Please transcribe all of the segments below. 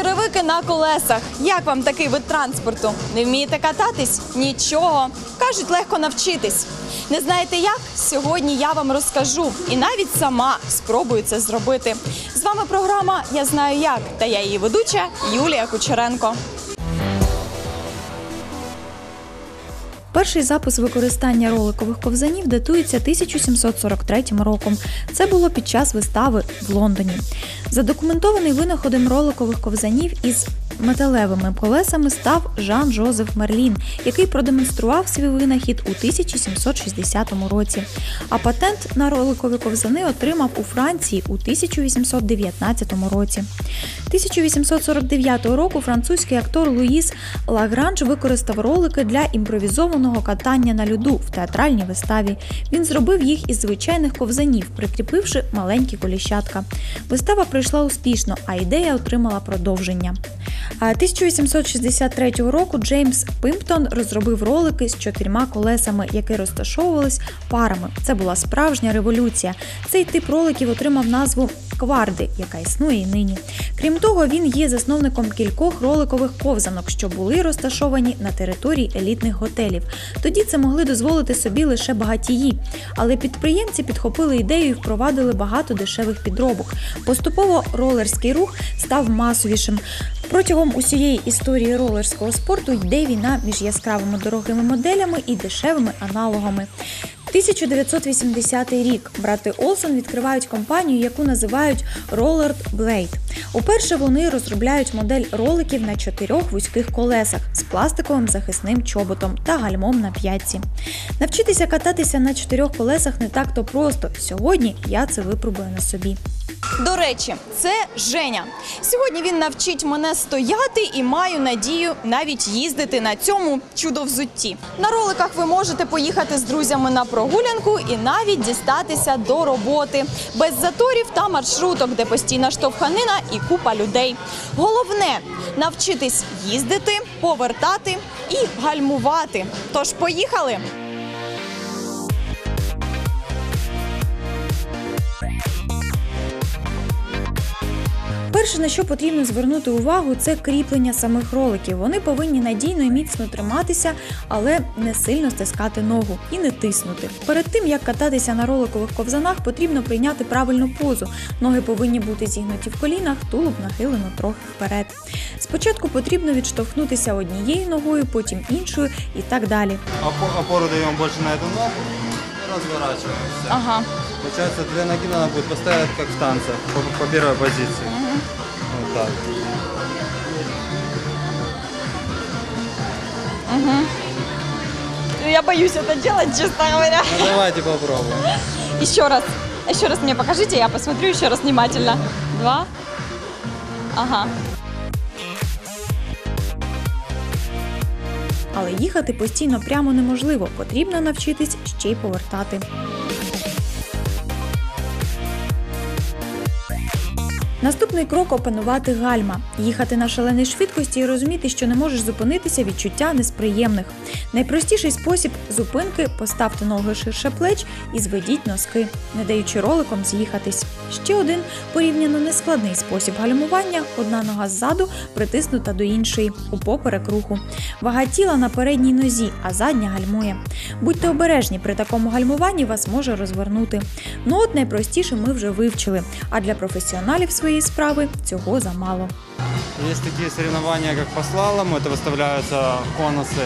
Ролики на колесах. Як вам такий вид транспорту? Не вмієте кататись? Нічого. Кажуть, легко навчитись. Не знаєте як? Сьогодні я вам розкажу і навіть сама спробую це зробити. З вами програма Я знаю як та я її ведуча Юлія Кучеренко. Перший запис використання роликових ковзанів датується 1743 роком. Це було під час вистави в Лондоні. Задокументований винаходом роликових ковзанів із металевими колесами став Жан Жозеф Мерлін, який продемонстрував свій винахід у 1760 році. А патент на роликові ковзани отримав у Франції у 1819 році. 1849 року французький актор Луїс Лагранж використав ролики для імпровізованого катання на льоду в театральній виставі. Він зробив їх із звичайних ковзанів, прикріпивши маленькі коліщатка. Вистава пройшла успішно, а ідея отримала продовження. А 1863 року Джеймс Пимптон розробив ролики з чотирма колесами, які розташовувались парами. Це була справжня революція. Цей тип роликів отримав назву кварди, яка існує і нині. Крім того, він є засновником кількох роликових ковзанок, що були розташовані на території елітних готелів. Тоді це могли дозволити собі лише багатії, але підприємці підхопили ідею і впровадили багато дешевих підробок. Поступово ролерський рух став масовішим. Протягом усієї історії ролерського спорту йде війна між яскравими дорогими моделями і дешевими аналогами. 1980 рік брати Олсон відкривають компанію, яку називають Rollard Blade. Уперше вони розробляють модель роликів на чотирьох вузьких колесах з пластиковим захисним чоботом та гальмом на п'ятці. Навчитися кататися на чотирьох колесах не так то просто. Сьогодні я це випробую на собі. До речі, це Женя. Сьогодні він навчить мене стояти і маю надію навіть їздити на цьому чудовзутті. На роликах ви можете поїхати з друзями на прогулянку і навіть дістатися до роботи без заторів та маршруток, де постійна штовханина і купа людей. Головне навчитись їздити, повертати і гальмувати. Тож поїхали! Перше, на що потрібно звернути увагу, це кріплення самих роликів. Вони повинні надійно і міцно триматися, але не сильно стискати ногу і не тиснути. Перед тим як кататися на роликових ковзанах, потрібно прийняти правильну позу. Ноги повинні бути зігнуті в колінах, тулуб нахилено трохи вперед. Спочатку потрібно відштовхнутися однією ногою, потім іншою і так далі. Опо- Опору даем больше на эту ногу и разворачиваемся. Ага. Получается, две ноги надо будет поставить как в танце, по, по первой позиции. Вот так. Я боюсь это делать, честно говоря. Ну, давайте попробуем. Еще раз. Еще раз мне покажите, я посмотрю еще раз внимательно. Два. Ага. Але їхати постійно прямо неможливо. Потрібно навчитись ще й повертати. Наступний крок опанувати гальма, їхати на шаленій швидкості і розуміти, що не можеш зупинитися відчуття несприємних. Найпростіший спосіб зупинки поставте ноги ширше плеч і зведіть носки, не даючи роликом з'їхатись. Ще один порівняно нескладний спосіб гальмування: одна нога ззаду притиснута до іншої у поперек руху. Вага тіла на передній нозі, а задня гальмує. Будьте обережні, при такому гальмуванні вас може розвернути. Ну от найпростіше ми вже вивчили, а для професіоналів своєї справи цього замало. Есть такие соревнования, как по слалому. Это выставляются конусы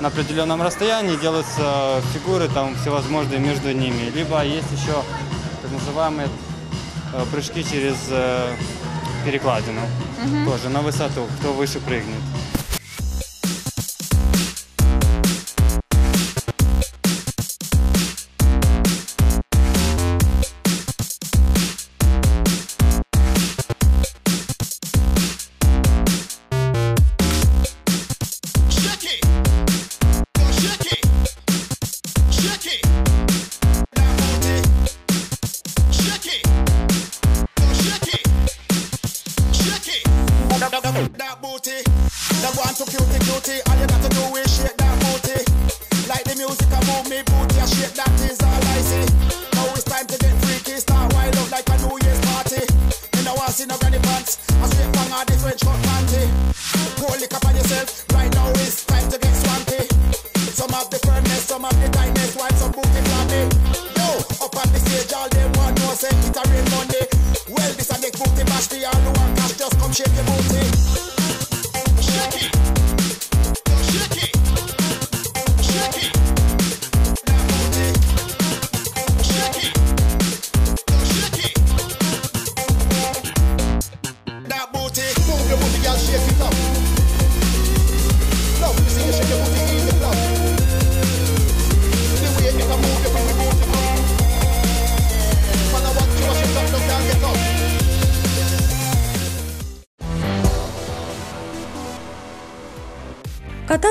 на определенном расстоянии, делаются фигуры там всевозможные между ними. Либо есть еще так называемые э, прыжки через э, перекладину. Тоже на высоту, кто выше прыгнет. One to cutie cutie. All you got to do is shake that booty. Like the music, I move me booty. I shake that is all I see. Now it's time to get freaky. Start wild up like a New Year's party. You know I in a granny pants. A straight bang of the French cut panty. Pour liquor on yourself. Right now it's time to get swampy. Some have the firmness, some have the tightness. While some booty flabby. Yo, up on the stage, all they want no say it a real Monday. Well, this a big booty bash for all who want cash. Just come shake your booty.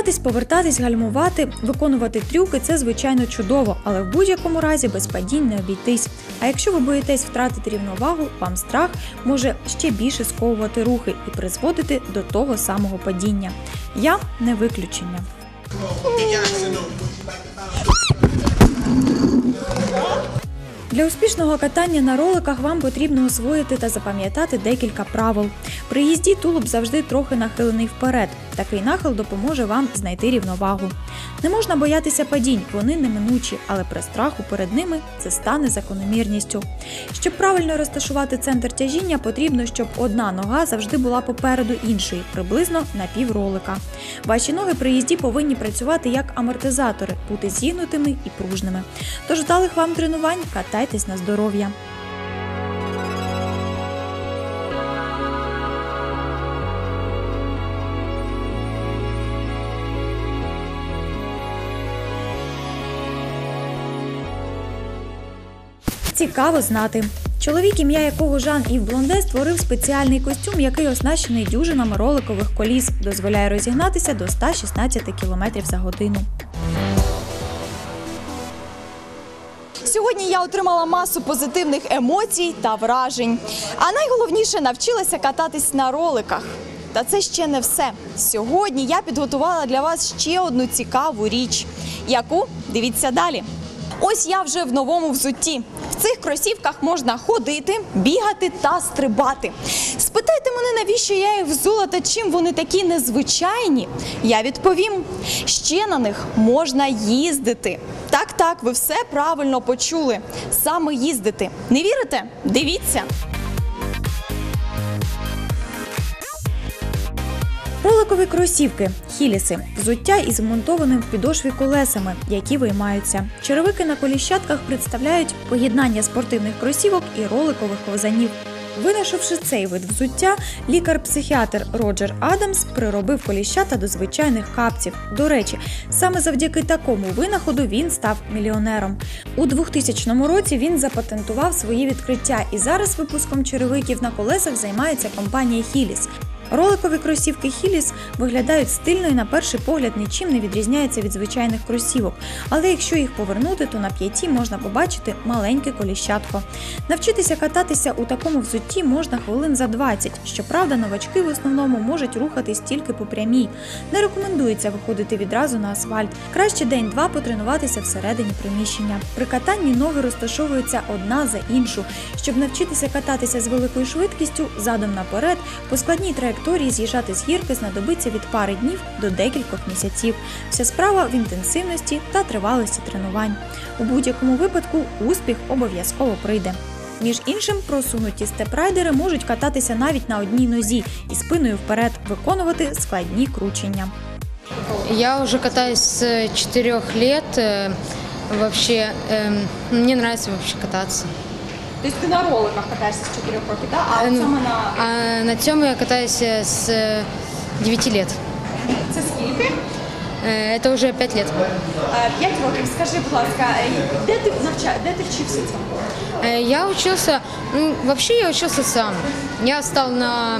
Кататись, повертатись, гальмувати, виконувати трюки це звичайно чудово, але в будь-якому разі без падінь не обійтись. А якщо ви боїтесь втратити рівновагу, вам страх може ще більше сковувати рухи і призводити до того самого падіння. Я не виключення. Для успішного катання на роликах вам потрібно освоїти та запам'ятати декілька правил. При їзді тулуб завжди трохи нахилений вперед. Такий нахил допоможе вам знайти рівновагу. Не можна боятися падінь, вони неминучі, але при страху перед ними це стане закономірністю. Щоб правильно розташувати центр тяжіння, потрібно, щоб одна нога завжди була попереду іншої, приблизно на пів ролика. Ваші ноги при їзді повинні працювати як амортизатори, бути зігнутими і пружними. Тож вдалих вам тренувань катайтесь на здоров'я. Цікаво знати. Чоловік, ім'я якого Жан Ів Блонде створив спеціальний костюм, який оснащений дюжинами роликових коліс, дозволяє розігнатися до 116 км за годину. Сьогодні я отримала масу позитивних емоцій та вражень. А найголовніше навчилася кататись на роликах. Та це ще не все. Сьогодні я підготувала для вас ще одну цікаву річ, яку дивіться далі. Ось я вже в новому взутті. Цих кросівках можна ходити, бігати та стрибати. Спитайте мене, навіщо я їх взула та чим вони такі незвичайні? Я відповім: ще на них можна їздити. Так, так, ви все правильно почули. Саме їздити. Не вірите? Дивіться. Роликові кросівки, хіліси, взуття із вмонтованим в підошві колесами, які виймаються. Черевики на коліщатках представляють поєднання спортивних кросівок і роликових ковзанів. Винайшовши цей вид взуття, лікар-психіатр Роджер Адамс приробив коліщата до звичайних капців. До речі, саме завдяки такому винаходу він став мільйонером. У 2000 році він запатентував свої відкриття, і зараз випуском черевиків на колесах займається компанія Хіліс. Роликові кросівки Хіліс виглядають стильно і на перший погляд нічим не відрізняються від звичайних кросівок, але якщо їх повернути, то на п'яті можна побачити маленьке коліщатко. Навчитися кататися у такому взутті можна хвилин за 20. Щоправда, новачки в основному можуть рухатись тільки по прямій. Не рекомендується виходити відразу на асфальт. Краще день-два потренуватися всередині приміщення. При катанні ноги розташовуються одна за іншу. Щоб навчитися кататися з великою швидкістю задом наперед, по складній траєкторії з'їжджати з гірки знадобиться від пари днів до декількох місяців. Вся справа в інтенсивності та тривалості тренувань. У будь-якому випадку успіх обов'язково прийде. Між іншим, просунуті степрайдери можуть кататися навіть на одній нозі і спиною вперед виконувати складні кручення. Я уже катаюсь с 4 лет. Э, Вообще, эм, мне нравится. Тобто ти на роликах катаєшся з 4 років, так? а Э, от ну, саме на А на тему я катаюсь э, с э, 9 лет. це скільки? Э, Это уже 5 лет. Е, П'ять років. Скажи, будь ласка, е, де ти навча... де ти вчився цьому? Э, Я учился, ну, вообще я учился сам. Я встал на,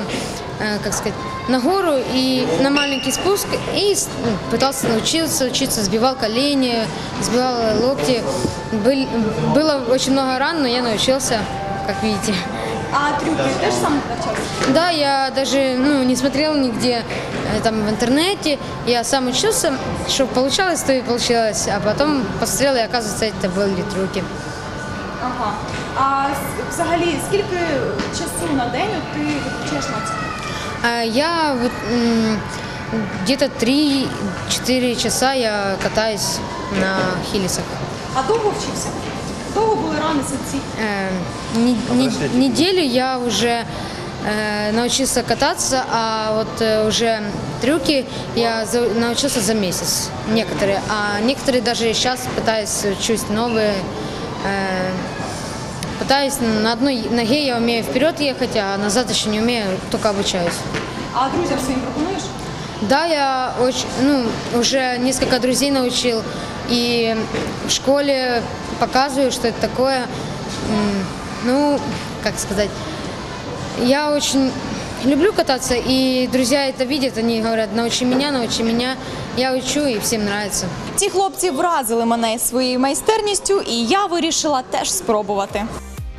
э, как сказать, на гору и на маленький спуск и с- ну, пытался научиться учиться, сбивал колени, сбивал локти. Был- было очень много ран, но я научился, как видите. А трюки теж сам навчався? Да, я даже ну, не смотрел нигде э, там в интернете. Я сам учился, что получалось, то и получилось. А потом посмотрел, и оказывается, это были трюки. Ага. А с- взагалі, скільки часу на день от ти витрачаєш на це? А Я где-то 3-4 часа я катаюсь на хилисах. А довго вчився? Довго були рани ці? Э, не- не- неделю я уже э, научился кататься, а вот э, уже трюки я за- научился за месяц. Некоторые. А некоторые даже сейчас пытаюсь учусь новые. э, пытаюсь на одной ноге я умею вперед ехать, а назад еще не умею, только обучаюсь. А друзям своїм пропонуєш? Да, я очень, ну, уже несколько друзей научил. И в школе показываю, что это такое. М, Ну, как сказать, я очень люблю кататься, и друзья это видят, они говорят, научи меня, научи меня. Я учу, и всем нравится. Ці хлопці вразили мене своєю майстерністю, і я вирішила теж спробувати.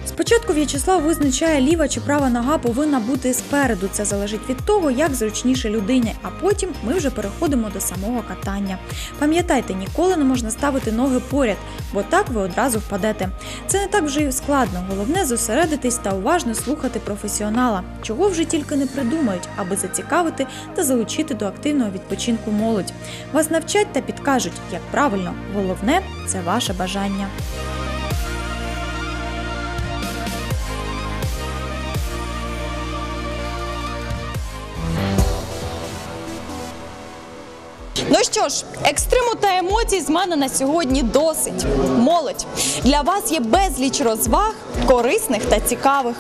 Спочатку В'ячеслав визначає, ліва чи права нога повинна бути спереду. Це залежить від того, як зручніше людині. А потім ми вже переходимо до самого катання. Пам'ятайте, ніколи не можна ставити ноги поряд, бо так ви одразу впадете. Це не так вже й складно. Головне зосередитись та уважно слухати професіонала, чого вже тільки не придумають, аби зацікавити та залучити до активного відпочинку молодь. Вас навчать та підкажуть, як правильно. Головне це ваше бажання. Що ж, екстриму та емоцій з мене на сьогодні досить. Молодь. Для вас є безліч розваг, корисних та цікавих.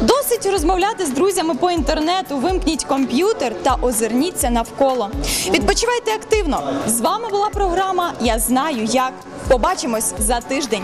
Досить розмовляти з друзями по інтернету, вимкніть комп'ютер та озирніться навколо. Відпочивайте активно. З вами була програма Я знаю як. Побачимось за тиждень.